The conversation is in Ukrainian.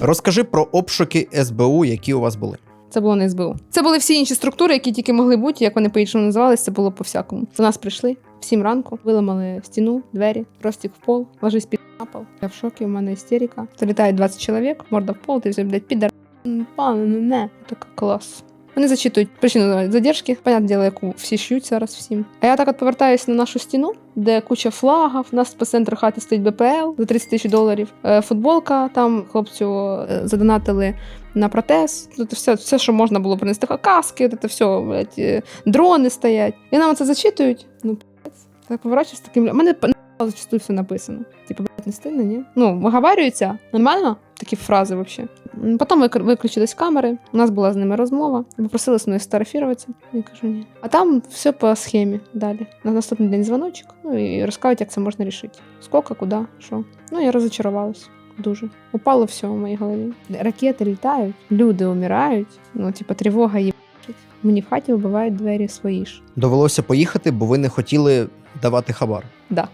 Розкажи про обшуки СБУ, які у вас були. Це було не СБУ. Це були всі інші структури, які тільки могли бути, як вони по-іншому називалися, це було по-всякому. До нас прийшли в сім ранку, виламали стіну, двері, розтік в пол, ложись під на пол. Я в шокі, у мене істерика. Залітає 20 чоловік, морда в пол, ти все, блядь, підар. Пане, ну не. Така клас. Вони зачитують причину задержки, понятне діло, яку всі шьють зараз всім. А я так от повертаюся на нашу стіну, де куча флагів, у нас по центру хати стоїть БПЛ за 30 тисяч доларів. Е, Футболка, там хлопцю е, задонатили на протез. Тут все, все, що можна було принести, каски, це все, блядь, е, дрони стоять. І нам це зачитують. Ну, так поворачуюсь таким. У мене зачастую все написано. Типу, блядь, не стильно, ні? Ну, виговарюються нормально, такі фрази взагалі. Потім виключились камери, у нас була з ними розмова, попросили з мною сфотографуватися. Я кажу, ні. А там все по схемі далі. На наступний день дзвоночок, ну і розказують, як це можна рішити. Скільки, куди, що. Ну, я розочарувалась. Дуже. Упало все в моїй голові. Ракети літають, люди умирають, ну, типу, тривога їбачить. Мені в хаті вбивають двері свої ж. Довелося поїхати, бо ви не хотіли давати хабар. Да.